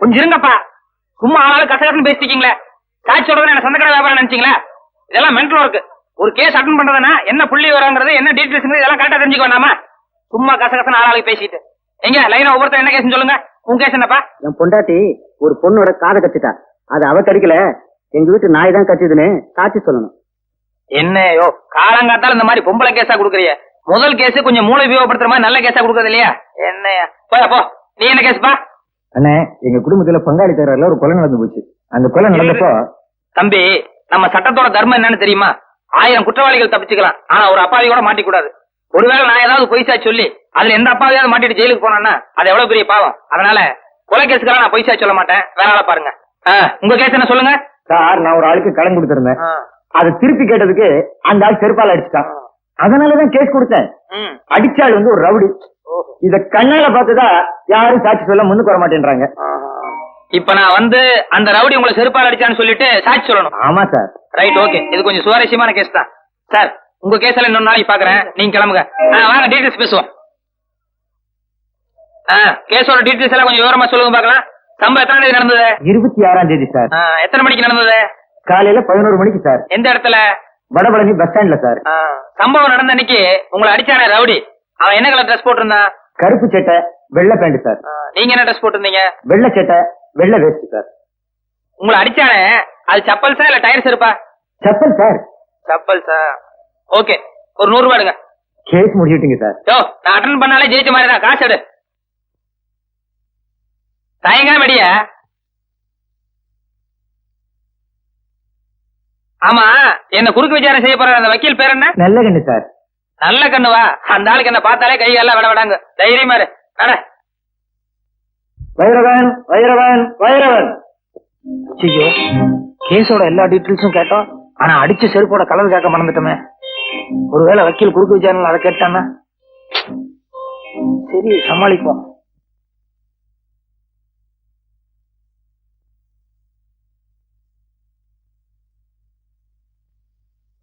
கொஞ்சம் இருங்கப்பா. சும்மா ஆளாளு கசகசன்னு பேசிட்டீங்களே. சாட்சி சொல்றது என்ன சந்தக்கட வியாபாரம் நினைச்சீங்களா? இதெல்லாம் மென்டல் ஒர்க் ஒரு கேஸ் அட்டன் பண்றதுனா என்ன புள்ளி வராங்கிறது என்ன டீடைல்ஸ் இதெல்லாம் கரெக்டா தெரிஞ்சுக்க நாம சும்மா கசகசன்னு ஆளாளுக்கு பேசிட்டு. எங்க லைனா ஒவ்வொருத்தர் என்ன கேஸ்னு சொல்லுங்க. உன் கேஸ் என்னப்பா? என் பொண்டாட்டி ஒரு பொண்ணோட காதை கட்டிட்டா. அது அவ கடிக்கல. எங்க வீட்டு நாய் தான் கட்டிதுன்னு சாட்சி சொல்லணும். என்னையோ? காலங்காத்தால இந்த மாதிரி பொம்பளை கேஸா குடுக்குறிய. முதல் கேஸ் கொஞ்சம் மூளை உபயோகப்படுத்துற மாதிரி நல்ல கேஸா குடுக்கறது இல்லையா? என்னையா? போயா போ. நீ என்ன கேஸ்பா அண்ணே எங்க குடும்பத்துல பங்காளி தகராறுல ஒரு கொலை நடந்து போச்சு. அந்த கொலை நடந்தப்போ தம்பி நம்ம சட்டத்தோட தர்மம் என்னன்னு தெரியுமா? ஆயிரம் குற்றவாளிகள் தப்பிச்சுக்கலாம். ஆனா ஒரு அப்பாவி கூட மாட்டிக்கூடாது. ஒருவேளை நான் ஏதாவது பொய்சா சொல்லி அதுல எந்த அப்பாவியாவது மாட்டிட்டு ஜெயிலுக்கு போனான்னா அது எவ்வளவு பெரிய பாவம். அதனால கொலை கேஸுக்கெல்லாம் நான் பொய்சா சொல்ல மாட்டேன். வேற ஆளை பாருங்க. உங்க கேஸ் என்ன சொல்லுங்க? சார் நான் ஒரு ஆளுக்கு கடன் கொடுத்திருந்தேன். அதை திருப்பி கேட்டதுக்கு அந்த ஆள் செருப்பால் அடிச்சுட்டான். அதனாலதான் கேஸ் கொடுத்தேன். அடிச்ச ஆள் வந்து ஒரு ரவுடி. இத கண்ணால பார்த்துதா யாரும் சாட்சி சொல்ல முன்னுக்கு வர மாட்டேன்றாங்க. இப்ப நான் வந்து அந்த ரவுடி உங்களை செருப்பால் அடிச்சான்னு சொல்லிட்டு சாட்சி சொல்லணும். ஆமா சார். ரைட் ஓகே இது கொஞ்சம் சுவாரஸ்யமான கேஸ் தான். சார் உங்க கேஸ் எல்லாம் இன்னொரு நாளைக்கு பாக்குறேன். நீங்க கிளம்புங்க. வாங்க டீடைல்ஸ் பேசுவோம். கேஸோட டீடைல்ஸ் எல்லாம் கொஞ்சம் விவரமா சொல்லுங்க பார்க்கலாம். சம்பவம் எத்தனை தேதி நடந்தது? இருபத்தி ஆறாம் தேதி சார். எத்தனை மணிக்கு நடந்தது? காலையில பதினோரு மணிக்கு சார். எந்த இடத்துல? வடபழனி பஸ் ஸ்டாண்ட்ல சார். சம்பவம் நடந்த அன்னைக்கு உங்களை அடிச்சானே ரவுடி. அவன் என்ன கலர் ட்ரெஸ் போட்டிருந்தான்? கருப்பு சட்டை வெள்ளை பேண்ட் சார். நீங்க என்ன ட்ரெஸ் போட்டிருந்தீங்க? வெள்ளை சட்டை வெள்ளை வேஸ்ட் சார். உங்களை அடிச்சானே? அது சப்பல்ஸா இல்ல டயர்ஸ் இருப்பா செப்பல் சார். சப்பல்ஸா ஓகே ஒரு நூறு ரூபாய் எடுங்க. Case முடிச்சுட்டீங்க sir. யோ நான் அட்டன் பண்ணாலே ஜெயிச்ச மாதிரி தான். காசு எடு. தயங்காம வெடிய ஆமா என்ன குறுக்கு விசாரணை செய்ய போற அந்த வக்கீல் பேர் என்ன? நல்ல கண்ணு சார். நல்ல கண்ணுவா அந்த ஆளுக்கு என்ன பார்த்தாலே கை எல்லாம் விட விடாங்க. தைரியமா இரு. நட வைரவன் வைரவன் வைரவன். ஐயோ கேஸோட எல்லா டீட்டெயில்ஸும் கேட்டோம். ஆனா அடிச்ச செருப்போட கலர் கேட்க மறந்துட்டோமே. ஒருவேளை வக்கீல் குறுக்கு விசாரணை அதை கேட்டானா? சரி சமாளிப்போம்.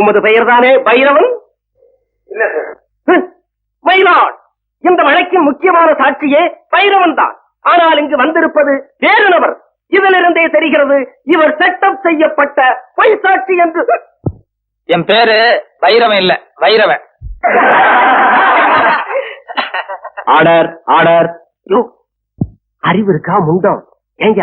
உமது பெயர்தானே பைரவன்? இல்ல மயிலாட் இந்த வழக்கின் முக்கியமான சாட்சியே பைரவன் தான். ஆனால் இங்கு வந்திருப்பது வேறு நபர். இதிலிருந்தே தெரிகிறது இவர் செட்டப் செய்யப்பட்ட பொய் சாட்சி என்று. என் பேரு பைரவன் இல்ல வைரவன். ஆர்டர் ஆர்டர் யோ, அறிவு இருக்கா முண்டம்? ஏங்க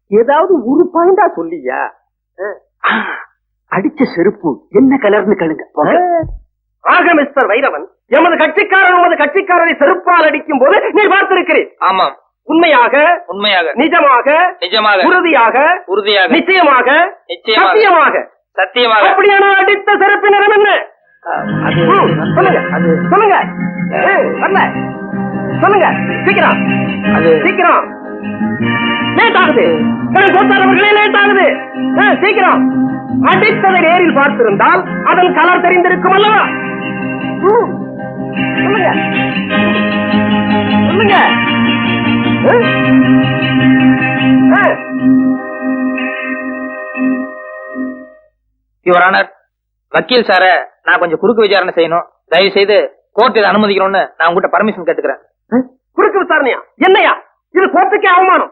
ஏதாவது ஒரு பாயிண்டா சொல்லியா. அடிச்ச செருப்பு என்ன கலர்னு கேளுங்க. போங்க. ஆக மிஸ்டர் வைரவன் எமது கட்சிக்காரன் உமது கட்சிக்காரரை செருப்பால் அடிக்கும் போது நீ பார்த்திருக்கிறேன் ஆமாம். உண்மையாக உண்மையாக. நிஜமாக நிஜமாக. உறுதியாக உறுதியாக. நிச்சயமாக நிச்சயமாக. சத்தியமாக. சத்தியமாக. அப்படியான அடித்த சிறப்பு நிறம் என்ன? சொல்லுங்க. அது சொல்லுங்க. சொல்லுங்க. சீக்கிரம். அது சீக்கிரம். லேட் ஆகுது ஏய், கோத்தாரவர்களே லேட் ஆகுது சீக்கிரம். அடித்ததை நேரில் பார்த்திருந்தால் அதன் கலர் தெரிந்திருக்கும் அல்லவா? சொல்லுங்க. யுவர் ஆனர் வக்கீல் சார நான் கொஞ்சம் குறுக்கு விசாரணை செய்யணும். தயவு செய்து கோர்ட் இதை அனுமதிக்கணும்னு நான் உங்ககிட்ட பர்மிஷன் கேட்டுக்கிறேன். குறுக்கு விசாரணையா? என்னையா? இது கோர்ட்டுக்கே அவமானம்.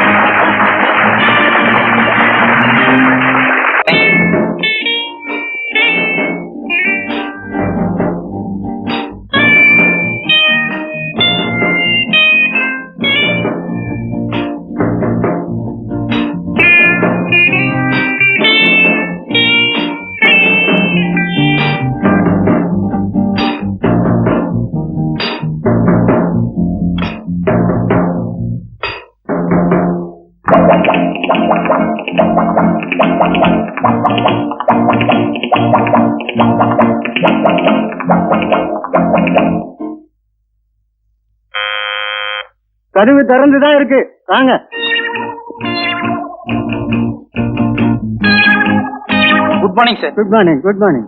கதவு திறந்துதான் இருக்கு. வாங்க. Good morning sir good morning good morning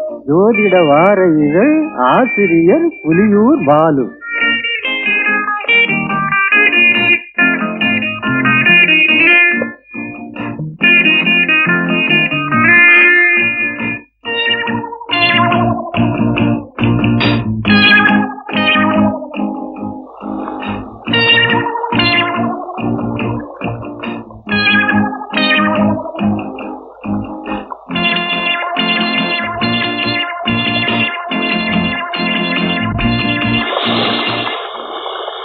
ஜோதிட வார இதழ் ஆசிரியர் புலியூர் பாலு.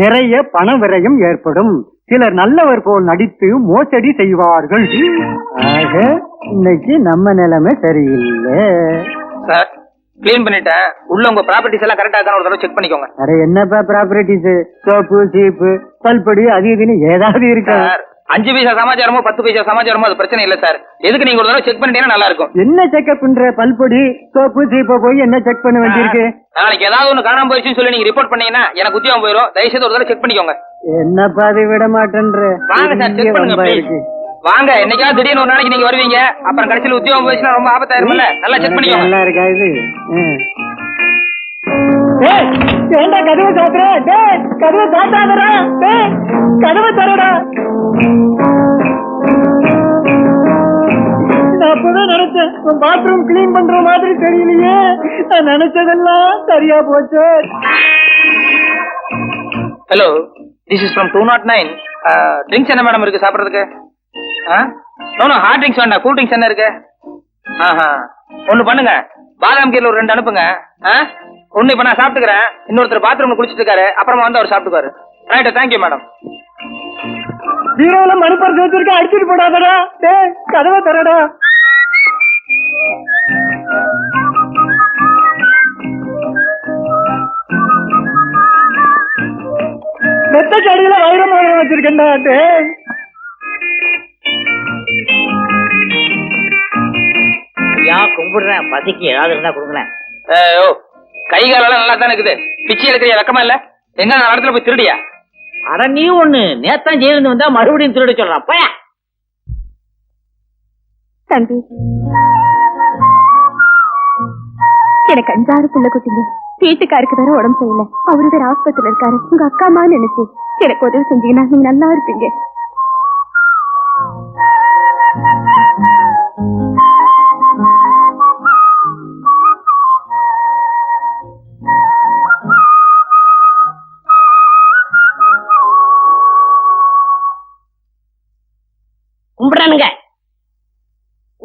நிறைய பண விரயம் ஏற்படும். சிலர் நல்லவர் போல் நடித்து மோசடி செய்வார்கள். ஆக இன்னைக்கு நம்ம நிலைமை சரியில்லை. சார் க்ளீன் பண்ணிட்டேன். உள்ள உங்க ப்ராப்பர்ட்டிஸ் எல்லாம் கரெக்டா இருக்கான்னு ஒரு தடவை செக் பண்ணிக்கோங்க. அட என்னப்பா ப்ராப்பர்ட்டிஸ் சோப்பு சீப்பு பல்படி அது இதுன்னு ஏதாவது இருக்கா? சார் அஞ்சு பைசா சமாச்சாரமோ பத்து பைசா சமாச்சாரமோ அது பிரச்சனை இல்ல சார். எதுக்கு நீங்க ஒரு தடவை செக் பண்ணிட்டீங்கன்னா நல்லா இருக்கும். என்ன செக்அப் பண்ற? பல்பொடி சோப்பு சீப்பை போய் என்ன செக் பண்ண வேண்டியிருக்கு? நாளைக்கு ஏதாவது ஒண்ணு காணாம போயிடுச்சுன்னு சொல்லி நீங்க ரிப்போர்ட் பண்ணீங்கன்னா எனக்கு உத்தியோகம் போயிடும் தயவுசெய்து ஒரு தடவை செக் பண்ணிக்கோங்க. என்னப்பா அது விட மாட்டேன்ற? வாங்க சார் செக் பண்ணுங்க. வாங்க என்னைக்காவது திடீர்னு ஒரு நாளைக்கு நீங்க வருவீங்க. அப்புறம் கடைசியில் உத்தியோகம் போயிடுச்சுன்னா ரொம்ப ஆபத்தாயிருமில்ல நல்லா செக் பண்ணிக்கோங்க. நல்லா இருக்கா இது? ஏன்டா கதவை சாத்துற? டேய், கதவை சாத்தாதடா. டேய், கதவை தரடா. நினைச்சேன் பாத்ரூம் கிளீன் பண்ற மாதிரி தெரியலையே. நான் நினைச்சதெல்லாம் சரியா போச்சு. Hello this is from two nought nine drinks என்ன மேடம் இருக்கு சாப்பிட்றதுக்கு? ஆ? நோ ஹார்ட் ட்ரிங்க்ஸ் வேண்டாம் கூல் ட்ரிங்க்ஸ் என்ன இருக்கு? ஆஹா ஒன்று பண்ணுங்க. பாதாம் கீரில் ஒரு ரெண்டு அனுப்புங்க. ஆ? ஒன்று இப்போ நான் சாப்பிட்டுக்கிறேன். இன்னொருத்தர் பாத்ரூமில் குளிச்சிட்டு இருக்காரு. அப்புறமா வந்து அவர் சாப்பிட்டுக்காரு ரைட்டு தேங்க்யூ மேடம் ஹீரோல மணிப்பர் வச்சிருக்க அடிச்சிட்டு போடாதடா. டேய் கதவை தரடா மெத்த கடியில வைரம் வைரம் வச்சிருக்கேன்டா டேய். ஐயா கும்பிடுறேன்? பசிக்கு ஏதாவது இருந்தா கொடுங்களேன். ஓ கை காலெல்லாம் நல்லா தானே இருக்குது. பிச்சை எடுக்கிறியா வெக்கமா இல்ல? எங்க நான் இடத்துல போய் திருடியா? அட நீ ஒண்ணு நேத்தான் ஜெயிலிருந்து வந்தா மறுபடியும் திருட சொல்றான் போய. தம்பி எனக்கு அஞ்சாறு புள்ள குட்டிங்க. வீட்டுக்காருக்கு வேற உடம்பு சரியில்லை. அவரு வேற ஆஸ்பத்திரியில இருக்காரு. உங்க அக்கா அம்மா நினைச்சு எனக்கு உதவி செஞ்சீங்கன்னா நீங்க நல்லா இருப்பீங்க.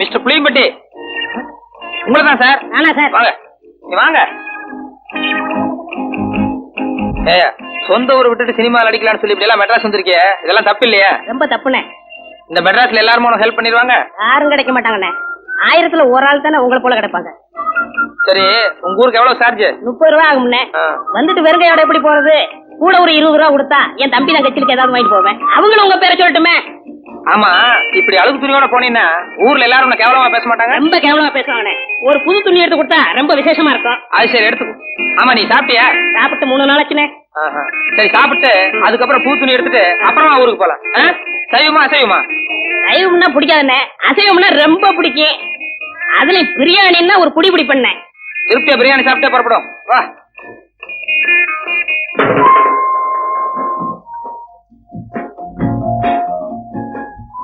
மிஸ்டர் புளியம்பட்டி. உங்களை தான் சார்? நானா சார். வாங்க. நீ வாங்க. ஏய் சொந்த ஊரை விட்டுட்டு சினிமாவில் அடிக்கலாம்னு சொல்லி இப்படி எல்லாம் மெட்ராஸ் வந்திருக்கிய. இதெல்லாம் தப்பு இல்லையா ரொம்ப தப்புண்ணே. இந்த மெட்ராஸ்ல எல்லாரும் உனக்கு ஹெல்ப் பண்ணிடுவாங்க? யாரும் கிடைக்க மாட்டாங்கண்ணே. ஆயிரத்துல ஒரு ஆள் தானே உங்களை போல கிடைப்பாங்க. சரி உங்க ஊருக்கு எவ்வளவு சார்ஜ் முப்பது ரூபா ஆகும்ண்ணே. வந்துட்டு வெறுங்கையோட எப்படி போறது? கூட ஒரு இருபது ரூபா கொடுத்தா என் தம்பி தங்கச்சிலுக்கு ஏதாவது வாங்கிட்டு போவேன். அவங்களும் உங்க பேரை சொல்லட்டுமே? ஆமா இப்படி அழுகு துணியோட போனீங்கன்னா ஊர்ல எல்லாரும் கேவலமா பேச மாட்டாங்க? ரொம்ப கேவலமா பேசுவாங்கண்ணே. ஒரு புது துணி எடுத்து கொடுத்தா ரொம்ப விசேஷமா இருக்கும். அது சரி எடுத்துக்கோ. ஆமா நீ சாப்பிட்டியா? சாப்பிட்டு மூணு நாள் ஆச்சுண்ணே. ஆஹா. சரி சாப்பிட்டு அதுக்கப்புறம் பூ துணி எடுத்துட்டு அப்புறமா ஊருக்கு போலாம்? சைவமா அசைவமா? சைவம்னா பிடிக்காதுண்ணே. அசைவம்னா ரொம்ப பிடிக்கும். அதுல பிரியாணின்னா ஒரு புடி பிடி பண்ணேன் திருப்தியா பிரியாணி சாப்பிட்டே புறப்படும். வா.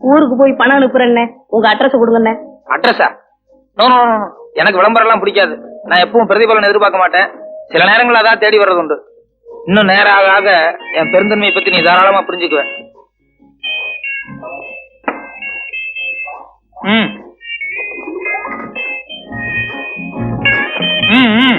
ஊருக்கு போய் பணம் அனுப்புறேன்னே. உங்க அட்ரஸ் கொடுங்கண்ணே. அட்ரஸா நோ நோ எனக்கு விளம்பரம் எல்லாம் பிடிக்காது. நான் எப்பவும் பிரதிபலன் எதிர்பார்க்க மாட்டேன். சில நேரங்கள் அதான் தேடி வர்றது உண்டு. இன்னும் நேரம் ஆக ஆக என் பெருந்தன்மையை பத்தி நீ தாராளமா புரிஞ்சுக்குவேன் ம். ம் ம்.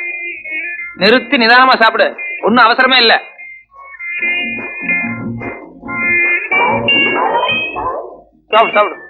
நிறுத்தி நிதானமா சாப்பிடு. ஒன்னும் அவசரமே இல்ல. சாப்பிடு சாப்பிடு.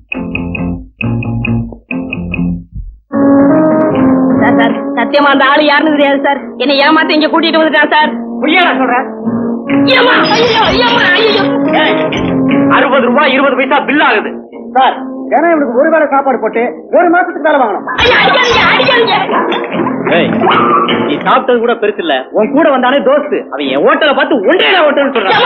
சத்தியமா அந்த ஆளு யாருன்னு தெரியாது சார். என்னை ஏமாத்த இங்க கூட்டிட்டு வந்துட்டான் சார். புரியாடா சொல்றேன்? அறுபது ரூபாய் இருபது பைசா பில் ஆகுது. சார் ஏன்னா இவனுக்கு ஒரு வேளை சாப்பாடு போட்டு ஒரு மாசத்துக்கு வேலை வாங்கணும். நீ சாப்பிட்டது கூட பெருசு இல்ல. உன் கூட வந்தானே தோஸ்து. அவன் என் ஓட்டலை பார்த்து ஒன்றே ஹோட்டல் சொல்றான்.